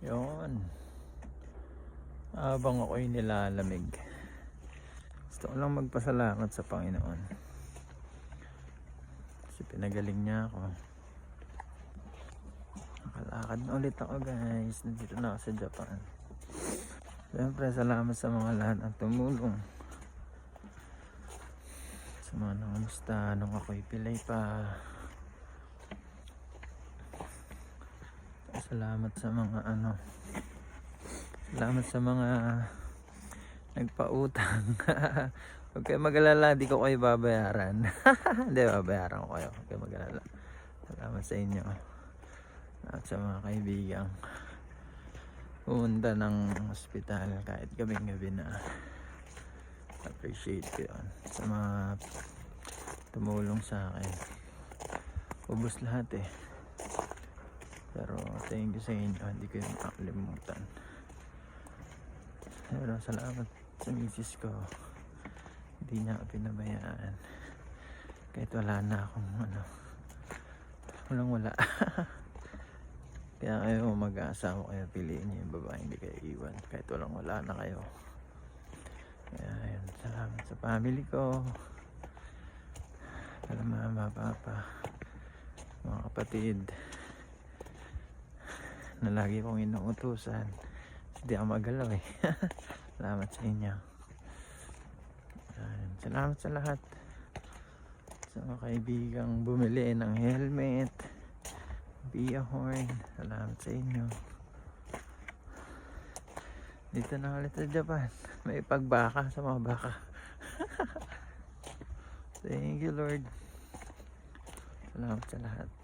Yun. Habang ako'y nilalamig. Gusto ko lang magpasalamat sa Panginoon. Kasi pinagaling niya ako. Nakalakad na ulit ako guys. Nandito na ako sa Japan. Siyempre salamat sa mga lahat ng tumulong. Sa mga nangamusta nung ako'y pilay pa. Salamat sa mga ano. Salamat sa mga nagpautang. Huwag kayo mag-alala, di ko kayo babayaran. Hindi, babayaran ko kayo. Huwag kayo mag-alala. Salamat sa inyo. At sa mga kaibigan. Pumunta ng ospital kahit gabing gabi na. Appreciate ko yun. Sa mga tumulong sa akin. Ubus lahat eh. Pero thank you sa inyo. Hindi ko yung makakalimutan. Pero salamat sa misis ko. Hindi niya ako pinabayaan. Kahit wala na akong ano. Walang wala. Kaya kayo mag-aasawa kayo, piliin niyo yung babae, hindi kayo iwan. Kahit walang wala na kayo. Kaya yun, salamat sa family ko. Sa mama, papa, mga kapatid na lagi kong inuutusan. Hindi ako magalaw eh. salamat sa inyo. Salamat sa lahat. Sa mga kaibigang bumili ng helmet. Bia horn. Salamat sa inyo. Dito na ulit sa Japan. May pagbaka sa mga baka. Thank you Lord. Salamat sa lahat.